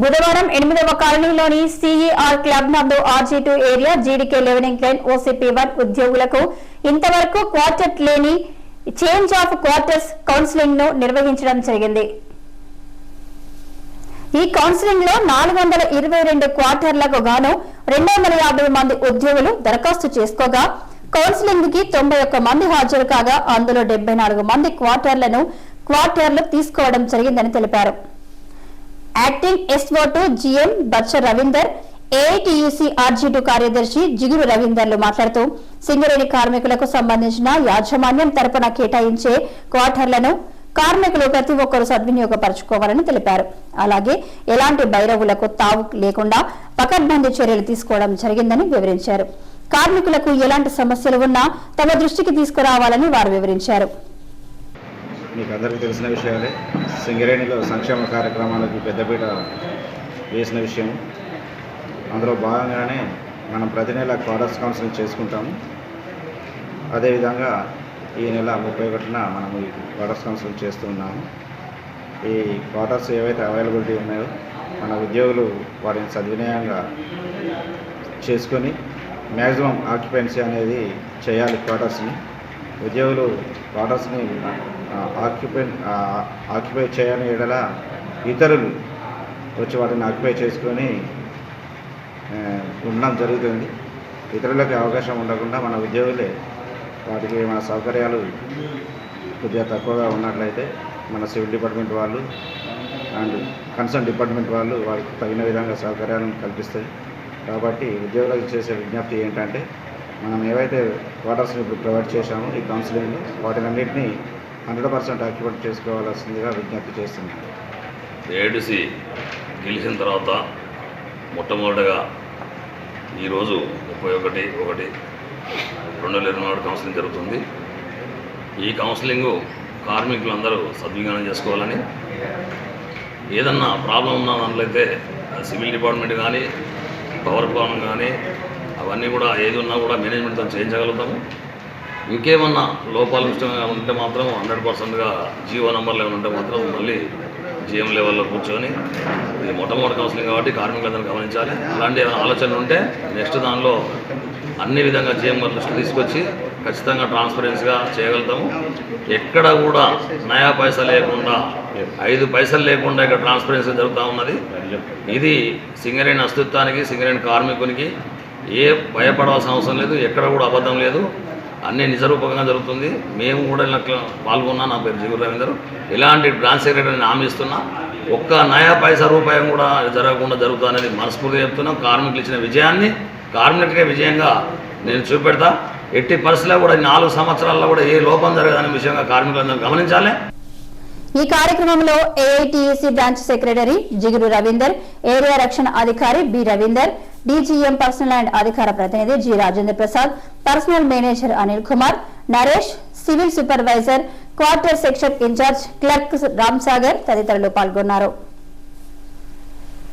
బుధవారం ఎనిమిదవ కాలనీలోని సిఈఆర్ క్లబ్ నందు RG two area GDK eleven incline OCP one ఉద్యోగులకు ఇంతవరకు క్వార్టర్ లేని చేంజ్ ఆఫ్ క్వార్టర్స్ కౌన్సిలింగ్ను నిర్వహించడం జరిగింది. ఈ కౌన్సిలింగ్లో నాలుగు వందల ఇరవై రెండు క్వార్టర్లకు గాను రెండు వందల యాభై మంది ఉద్యోగులు దరఖాస్తు చేసుకోగా కౌన్సిలింగ్కి తొంభై ఒక్క మంది హాజరు కాగా అందులో డెబ్బై నాలుగు మంది క్వార్టర్లను క్వార్టర్లు తీసుకోవడం జరిగిందని తెలిపారు. Acting ఎస్ఓటు GM Bachcha Ravinder AITUC ఆర్జీటు కార్యదర్శి జిగురు రవీందర్లు మాట్లాడుతూ సింగరేణి కార్మికులకు సంబంధించిన యాజమాన్యం తరపున కేటాయించే క్వార్టర్లను కార్మికులు ప్రతి ఒక్కరూ సద్వినియోగపరచుకోవాలని తెలిపారు. అలాగే ఎలాంటి బైరవులకు తావు లేకుండా పకడ్బందీ చర్యలు తీసుకోవడం జరిగిందని వివరించారు. కార్మికులకు ఎలాంటి సమస్యలు ఉన్నా తమ దృష్టికి తీసుకురావాలని వారు వివరించారు. మీకు అందరికీ తెలిసిన విషయాలే. సింగరేణిలో సంక్షేమ కార్యక్రమాలకు పెద్దపీట వేసిన విషయం. అందులో భాగంగానే మనం ప్రతి నెల క్వార్టర్స్ కౌన్సిలింగ్ చేసుకుంటాము. అదేవిధంగా ఈ నెల ముప్పై ఒకటిన మనం ఈ క్వార్టర్స్ కౌన్సిలింగ్ చేస్తూ ఉన్నాము. ఈ క్వార్టర్స్ ఏవైతే అవైలబిలిటీ ఉన్నాయో మన ఉద్యోగులు వాటిని సద్వినియోగంగా చేసుకొని మ్యాక్సిమం ఆక్యుపెన్సీ అనేది చేయాలి క్వార్టర్స్ని. ఉద్యోగులు క్వార్టర్స్ని ఆక్యుపై ఆక్యుపై చేయని ఎడల ఇతరులు వచ్చి వాటిని ఆక్యుపై చేసుకొని ఉండడం జరుగుతుంది. ఇతరులకు అవకాశం ఉండకుండా మన ఉద్యోగులే వాటికి మన సౌకర్యాలు కొద్దిగా తక్కువగా ఉన్నట్లయితే మన సివిల్ డిపార్ట్మెంట్ వాళ్ళు అండ్ కన్సర్న్ డిపార్ట్మెంట్ వాళ్ళు వారికి తగిన విధంగా సౌకర్యాలను కల్పిస్తాయి. కాబట్టి ఉద్యోగులకు చేసే విజ్ఞప్తి ఏంటంటే మనం ఏవైతే వాటర్స్ని ఇప్పుడు ప్రొవైడ్ చేశామో ఈ కౌన్సిలింగ్లో వాటినన్నింటినీ హండ్రెడ్ పర్సెంట్ ఆక్యుపేట్ చేసుకోవాల్సిందిగా విజ్ఞప్తి చేస్తున్నాను. ఏడిసి గెలిచిన తర్వాత మొట్టమొదటగా ఈరోజు ముప్పై ఒకటి ఒకటి రెండు వేల ఇరవై నాలుగు కౌన్సిలింగ్ జరుగుతుంది. ఈ కౌన్సిలింగు కార్మికులందరూ సద్వినియోగం చేసుకోవాలని ఏదన్నా ప్రాబ్లం ఉన్న దాంట్లో అయితే సివిల్ డిపార్ట్మెంట్ కానీ పవర్ ప్లాన్ కానీ అవన్నీ కూడా ఏది ఉన్నా కూడా మేనేజ్మెంట్తో చేయించగలుగుతాము. ఇంకేమన్నా లోపాలు ఇష్టంగా ఉంటే మాత్రం హండ్రెడ్ పర్సెంట్గా జీవో నంబర్లు ఏమైనా ఉంటే మాత్రం మళ్ళీ జిఎం లెవెల్లో కూర్చొని ఇది మొట్టమొదటి కౌన్సిలింగ్ కాబట్టి కార్మికులందరూ గమనించాలి. అలాంటి ఏమైనా ఆలోచనలు ఉంటే నెక్స్ట్ దానిలో అన్ని విధంగా జీఎం గారి దృష్టి తీసుకొచ్చి ఖచ్చితంగా ట్రాన్స్పరెన్సీగా చేయగలుగుతాము. ఎక్కడ కూడా నయా పైసా లేకుండా ఐదు పైసలు లేకుండా ఇక్కడ ట్రాన్స్పరెన్సీ జరుగుతూ ఉన్నది. ఇది సింగరేణి అస్తిత్వానికి సింగరేణి కార్మికునికి ఏ భయపడాల్సిన అవసరం లేదు ఎక్కడ కూడా అబద్ధం లేదు. అన్ని నిజరూపకంగా జరుగుతుంది. మేము కూడా ఇలా పాల్గొన్నా నా పేరు జిగురు రవీందర్. ఇలాంటి బ్రాంచ్ సెక్రటరీని హామీ ఒక్క నయా పైసా రూపాయం కూడా జరగకుండా జరుగుతుందనేది మనస్ఫూర్తిగా చెప్తున్నాం. కార్మికులు ఇచ్చిన విజయాన్ని కార్మికులకే విజయంగా నేను చూపెడతా. ఎట్టి పరిస్థితుల్లో కూడా నాలుగు సంవత్సరాల్లో కూడా ఏ లోపం జరగదనే విషయంగా కార్మికులందరూ గమనించాలి. ఈ కార్యక్రమంలో ఏఐటియుసి బ్రాంచ్ సెక్రటరీ జిగురు రవీందర్ ఏరియా రక్షణ అధికారి B Ravinder DGM personnel and అధికార ప్రతినిధి G Rajendra Prasad personnel manager Anil Kumar Naresh civil supervisor quarter section incharge clerk Ram Sagar తదితరులు పాల్గొన్నారు.